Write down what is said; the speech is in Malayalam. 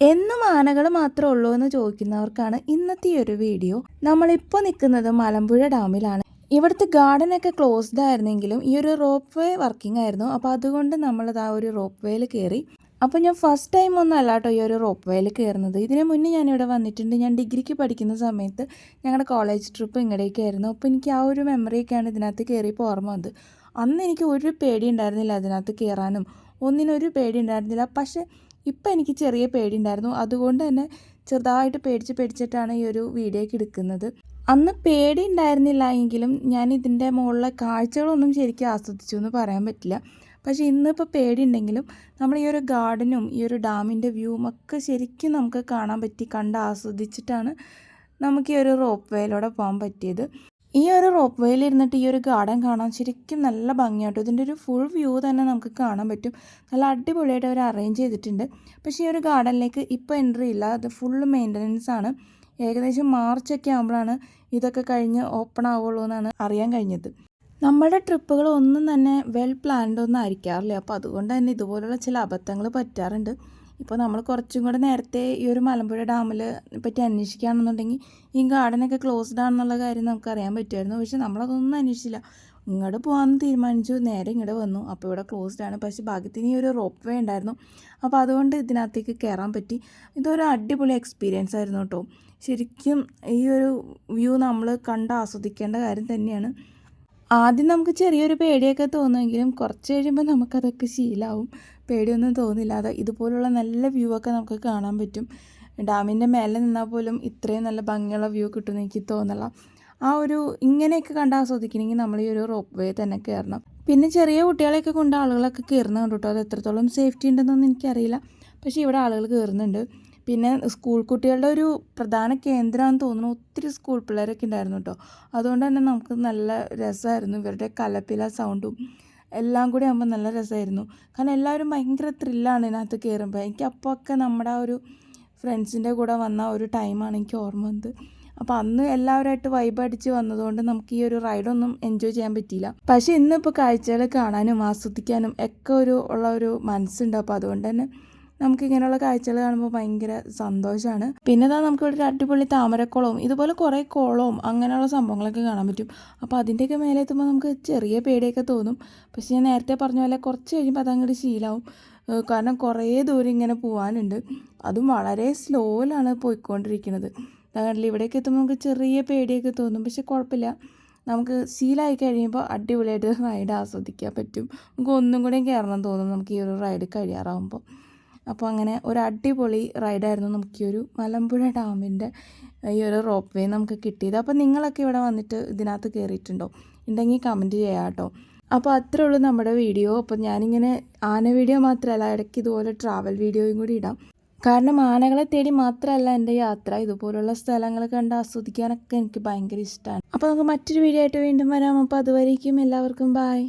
എന്നും ആനകൾ മാത്രമേ ഉള്ളൂ എന്ന് ചോദിക്കുന്നവർക്കാണ് ഇന്നത്തെ ഒരു വീഡിയോ. നമ്മളിപ്പോൾ നിൽക്കുന്നത് മലമ്പുഴ ഡാമിലാണ്. ഇവിടുത്തെ ഗാർഡൻ ഒക്കെ ക്ലോസ്ഡ് ആയിരുന്നെങ്കിലും ഈ ഒരു റോപ്പ് വേ വർക്കിംഗ് ആയിരുന്നു. അപ്പോൾ അതുകൊണ്ട് നമ്മളത് ആ ഒരു റോപ്പ് വേയിൽ കയറി അപ്പോൾ ഞാൻ ഫസ്റ്റ് ടൈം ഒന്നും അല്ല കേട്ടോ ഈ ഒരു റോപ്പ് വേയിൽ കയറുന്നത് ഇതിനു മുന്നേ ഞാൻ ഇവിടെ വന്നിട്ടുണ്ട്. ഞാൻ ഡിഗ്രിക്ക് പഠിക്കുന്ന സമയത്ത് ഞങ്ങളുടെ കോളേജ് ട്രിപ്പ് ഇങ്ങടേക്കായിരുന്നു അപ്പോൾ എനിക്ക് ആ ഒരു മെമ്മറിയൊക്കെയാണ് ഇതിനകത്ത് കയറിയപ്പോൾ ഓർമ്മ വന്നത്. അന്ന് എനിക്ക് ഒരു പേടി ഉണ്ടായിരുന്നില്ല അതിനകത്ത് കയറാനും ഒന്നിനൊരു പേടി ഉണ്ടായിരുന്നില്ല പക്ഷേ ഇപ്പം എനിക്ക് ചെറിയ പേടി ഉണ്ടായിരുന്നു അതുകൊണ്ട് തന്നെ ചെറുതായിട്ട് പേടിച്ച് പേടിച്ചിട്ടാണ് ഈ ഒരു വീഡിയോയ്ക്ക് എടുക്കുന്നത്. അന്ന് പേടി ഉണ്ടായിരുന്നില്ല എങ്കിലും ഞാൻ ഇതിന്റെ മുകളിലെ കാഴ്ചകളൊന്നും ശരിക്കും ആസ്വദിച്ചു എന്ന് പറയാൻ പറ്റില്ല. പക്ഷേ ഇന്നിപ്പോൾ പേടിയുണ്ടെങ്കിലും നമ്മൾ ഈ ഒരു ഗാർഡനും ഈ ഒരു ഡാമിന്റെ വ്യൂവും ഒക്കെ ശരിക്കും നമുക്ക് കാണാൻ പറ്റി കണ്ട് ആസ്വദിച്ചിട്ടാണ് നമുക്ക് ഈ ഒരു റോപ്പ് വേയിലൂടെ പോകാൻ പറ്റിയത്. ഈ ഒരു റോപ്പ് വേയിൽ ഇരുന്നിട്ട് ഈ ഒരു ഗാർഡൻ കാണാൻ ശരിക്കും നല്ല ഭംഗിയാട്ടോ. ഇതിന്റെ ഒരു ഫുൾ വ്യൂ തന്നെ നമുക്ക് കാണാൻ പറ്റും. നല്ല അടിപൊളിയായിട്ട് അവർ അറേഞ്ച് ചെയ്തിട്ടുണ്ട്. പക്ഷേ ഈ ഒരു ഗാർഡനിലേക്ക് ഇപ്പോൾ എൻട്രി ഇല്ല. അത് ഫുൾ മെയിന്റനൻസ് ആണ്. ഏകദേശം മാർച്ചൊക്കെ ആകുമ്പോഴാണ് ഇതൊക്കെ കഴിഞ്ഞ് ഓപ്പൺ ആവുള്ളൂ എന്നാണ് അറിയാൻ കഴിഞ്ഞത്. നമ്മുടെ ട്രിപ്പുകൾ ഒന്നും തന്നെ വെൽ പ്ലാൻഡ് ഒന്നും ആയിരിക്കാറില്ല. അപ്പോൾ അതുകൊണ്ട് തന്നെ ഇതുപോലുള്ള ചില അബദ്ധങ്ങൾ പറ്റാറുണ്ട്. ഇപ്പോൾ നമ്മൾ കുറച്ചും കൂടെ നേരത്തെ ഈ ഒരു മലമ്പുഴ ഡാമിൽ പറ്റി അന്വേഷിക്കുകയാണെന്നുണ്ടെങ്കിൽ ഈ ഗാർഡനൊക്കെ ക്ലോസ്ഡ് ആണെന്നുള്ള കാര്യം നമുക്ക് അറിയാൻ പറ്റുമായിരുന്നു. പക്ഷെ നമ്മളതൊന്നും അന്വേഷിച്ചില്ല. ഇങ്ങോട്ട് പോകാമെന്ന് തീരുമാനിച്ചു. നേരെ ഇങ്ങോട്ട് വന്നു. അപ്പോൾ ഇവിടെ ക്ലോസ്ഡ് ആണ്. പക്ഷേ ഭാഗ്യത്തിന് ഈ ഒരു റോപ്പ് വേ ഉണ്ടായിരുന്നു. അപ്പോൾ അതുകൊണ്ട് ഇതിനകത്തേക്ക് കയറാൻ പറ്റി. ഇതൊരു അടിപൊളി എക്സ്പീരിയൻസ് ആയിരുന്നു കേട്ടോ. ശരിക്കും ഈ ഒരു വ്യൂ നമ്മൾ കണ്ട് ആസ്വദിക്കേണ്ട കാര്യം തന്നെയാണ്. ആദ്യം നമുക്ക് ചെറിയൊരു പേടിയൊക്കെ തോന്നുമെങ്കിലും കുറച്ച് കഴിയുമ്പോൾ നമുക്കതൊക്കെ ശീലാവും. പേടിയൊന്നും തോന്നില്ല. അത് ഇതുപോലുള്ള നല്ല വ്യൂ ഒക്കെ നമുക്ക് കാണാൻ പറ്റും. ഡാമിന്റെ മേലെ നിന്നാൽ പോലും ഇത്രയും നല്ല ഭംഗിയുള്ള വ്യൂ കിട്ടുമെന്ന് എനിക്ക് തോന്നില്ല ആ ഒരു ഇങ്ങനെയൊക്കെ കണ്ട് ആസ്വദിക്കണമെങ്കിൽ നമ്മൾ ഈ ഒരു റോപ്പ് വേ തന്നെ കയറണം. പിന്നെ ചെറിയ കുട്ടികളെയൊക്കെ കൊണ്ട് ആളുകളൊക്കെ കയറുന്നുണ്ട് കേട്ടോ അത് എത്രത്തോളം സേഫ്റ്റി ഉണ്ടെന്നൊന്നും എനിക്കറിയില്ല. പക്ഷേ ഇവിടെ ആളുകൾ കയറുന്നുണ്ട്. പിന്നെ സ്കൂൾ കുട്ടികളുടെ ഒരു പ്രധാന കേന്ദ്രമാണെന്ന് തോന്നുന്നു. ഒത്തിരി സ്കൂൾ പിള്ളേരൊക്കെ ഉണ്ടായിരുന്നു കേട്ടോ. അതുകൊണ്ട് തന്നെ നമുക്ക് നല്ല രസമായിരുന്നു. ഇവരുടെ കലപ്പില സൗണ്ടും എല്ലാം കൂടി ആകുമ്പോൾ നല്ല രസമായിരുന്നു. കാരണം എല്ലാവരും ഭയങ്കര ത്രില്ലാണ് ഇതിനകത്ത് കയറുമ്പോൾ എനിക്ക് അപ്പോൾ ഒക്കെ നമ്മുടെ ആ ഒരു ഫ്രണ്ട്സിന്റെ കൂടെ വന്ന ഒരു ടൈമാണ് എനിക്ക് ഓർമ്മ വന്നത്. അപ്പോൾ അന്ന് എല്ലാവരുമായിട്ട് വൈബ് അടിച്ച് വന്നതുകൊണ്ട് നമുക്ക് ഈ ഒരു റൈഡൊന്നും എൻജോയ് ചെയ്യാൻ പറ്റിയില്ല. പക്ഷേ ഇന്നിപ്പോൾ കാഴ്ചകൾ കാണാനും ആസ്വദിക്കാനും ഒക്കെ ഒരു ഉള്ള ഒരു മനസ്സുണ്ട്. അപ്പോൾ അതുകൊണ്ട് തന്നെ നമുക്ക് ഇങ്ങനെയുള്ള കാഴ്ചകൾ കാണുമ്പോൾ ഭയങ്കര സന്തോഷമാണ്. പിന്നെ ഇതാ നമുക്ക് ഇവിടെ ഒരു അടിപൊളി താമരക്കുളവും ഇതുപോലെ കുറേ കുളവും അങ്ങനെയുള്ള സംഭവങ്ങളൊക്കെ കാണാൻ പറ്റും. അപ്പോൾ അതിന്റെയൊക്കെ മേലെ എത്തുമ്പോൾ നമുക്ക് ചെറിയ പേടിയൊക്കെ തോന്നും. പക്ഷേ ഞാൻ നേരത്തെ പറഞ്ഞ പോലെ കുറച്ച് കഴിയുമ്പോൾ അതങ്ങോട്ട് ശീലാവും. കാരണം കുറേ ദൂരം ഇങ്ങനെ പോകാനുണ്ട് അതും വളരെ സ്ലോയിലാണ് പോയിക്കൊണ്ടിരിക്കുന്നത്. അതുകൊണ്ട് ഇവിടേക്ക് എത്തുമ്പോൾ നമുക്ക് ചെറിയ പേടിയൊക്കെ തോന്നും. പക്ഷെ കുഴപ്പമില്ല. നമുക്ക് ശീലമായി കഴിയുമ്പോൾ അടിപൊളിയായിട്ട് റൈഡ് ആസ്വദിക്കാൻ പറ്റും. നമുക്ക് ഒന്നും കൂടെയും കയറണം തോന്നും നമുക്ക് ഈ ഒരു റൈഡ് കഴിയാറാകുമ്പോൾ അപ്പോൾ അങ്ങനെ ഒരു അടിപൊളി റൈഡായിരുന്നു നമുക്ക് ഈ ഒരു മലമ്പുഴ ഡാമിന്റെ ഈ ഒരു റോപ്പ് വേ നമുക്ക് കിട്ടിയത്. അപ്പോൾ നിങ്ങളൊക്കെ ഇവിടെ വന്നിട്ട് ഇതിനകത്ത് കയറിയിട്ടുണ്ടോ? ഉണ്ടെങ്കിൽ കമന്റ് ചെയ്യാം കേട്ടോ. അപ്പോൾ അത്രേ ഉള്ളൂ നമ്മുടെ വീഡിയോ. അപ്പോൾ ഞാനിങ്ങനെ ആന വീഡിയോ മാത്രമല്ല ഇടയ്ക്ക് ഇതുപോലെ ട്രാവൽ വീഡിയോയും കൂടി ഇടാം. കാരണം ആനകളെ തേടി മാത്രമല്ല എന്റെ യാത്ര. ഇതുപോലുള്ള സ്ഥലങ്ങൾ കണ്ട് ആസ്വദിക്കാനൊക്കെ എനിക്ക് ഭയങ്കര ഇഷ്ടമാണ്. അപ്പോൾ നമുക്ക് മറ്റൊരു വീഡിയോ ആയിട്ട് വീണ്ടും വരാം. അപ്പോൾ അതുവരേക്കും എല്ലാവർക്കും ബായ്